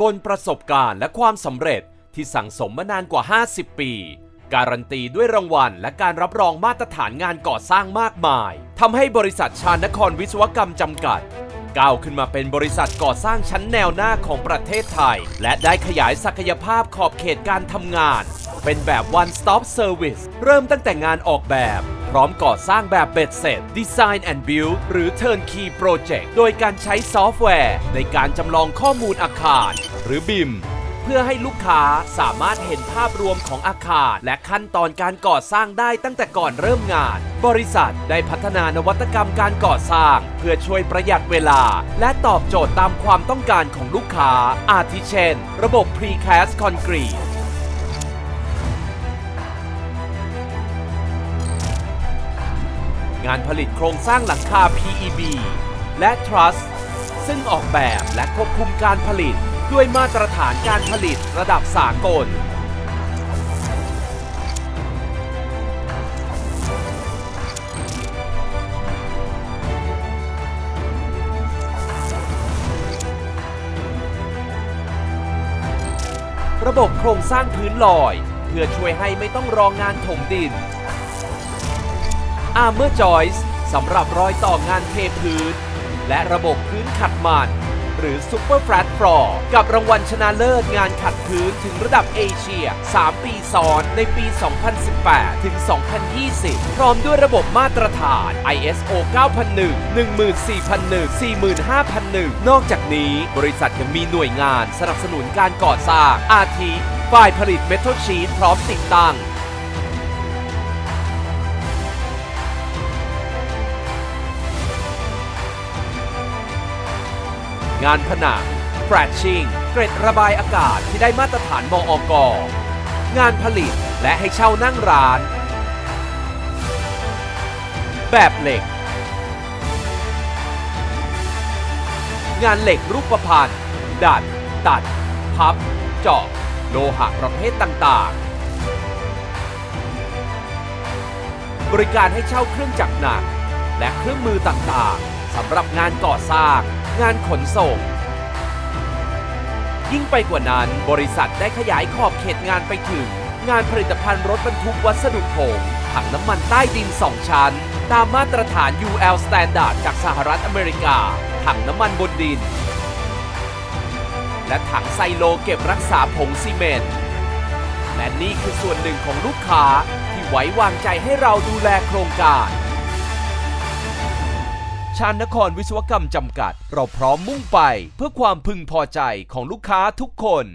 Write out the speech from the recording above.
บนประสบการณ์และความสำเร็จที่สั่งสมมานานกว่า 50 ปี การันตีด้วยรางวัลและการรับรองมาตรฐานงานก่อสร้างมากมายทำให้บริษัทชาญนครวิศวกรรมจำกัดก้าวขึ้นมาเป็นบริษัทก่อสร้างชั้นแนวหน้าของประเทศไทย และได้ขยายศักยภาพขอบเขตการทำงาน เป็นแบบ one stop service เริ่มตั้งแต่งานออกแบบ พร้อมก่อสร้างแบบเบ็ดเสร็จ Design and Build หรือ Turnkey Project โดยการใช้ซอฟต์แวร์ ในการจำลองข้อมูลอาคาร หรือ BIM เพื่อให้ลูกค้าสามารถเห็นภาพรวมของอาคาร และขั้นตอนการก่อสร้างได้ตั้งแต่ก่อนเริ่มงาน บริษัทได้พัฒนานวัตกรรมการก่อสร้าง เพื่อช่วยประหยัดเวลา และตอบโจทย์ตามความต้องการของลูกค้า อาทิเช่น ระบบ Precast Concrete งานผลิตโครงสร้างหลังคา PEB และ Truss ซึ่งออกแบบและควบคุมการผลิต ด้วยมาตรฐานการผลิตระดับสากล ระบบโครงสร้างพื้นลอย เพื่อช่วยให้ไม่ต้องรองงานถมดิน Armor Joist สำหรับรอยต่องานเทพื้น และระบบพื้นขัดมัน หรือ Super Flat Floor กับรางวัลชนะเลิศงานขัดพื้นถึงระดับเอเชีย 3 ปีซ้อนในปี 2018 ถึง 2020 พร้อมด้วยระบบมาตรฐาน ISO 9001 14001 45001 นอกจากนี้บริษัทยังมีหน่วยงานสนับสนุนการก่อสร้างอาทิฝ่ายผลิตเมทัลชีตพร้อมติดตั้ง งานผนัง f r a t c h i n g เกรดระบายอากาศที่ได้มาตรฐานมออกงานผลิตและให้เช่านั่งร้าน แบบเหล็ก งานเหล็กรูปพันธ์ดัด ตัด พับ เจาะ โลหะประเภทต่างๆ บริการให้เช่าเครื่องจักรหนัก และเครื่องมือต่างๆ สำหรับงานก่อสร้าง งานขนส่ง ยิ่งไปกว่านั้นบริษัทได้ขยายขอบเขตงานไปถึง งานผลิตภัณฑ์รถบรรทุกวัสดุผงถังน้ำมันใต้ดิน 2 ชั้น ตามมาตรฐาน UL Standard จากสหรัฐอเมริกา ถังน้ำมันบนดิน และถังไซโลเก็บรักษาผงซีเมนต์และนี่คือส่วนหนึ่งของลูกค้าที่ไว้วางใจให้เราดูแลโครงการ ชานนครวิศวกรรมจำกัด เราพร้อมมุ่งไปเพื่อความพึงพอใจของลูกค้าทุกคน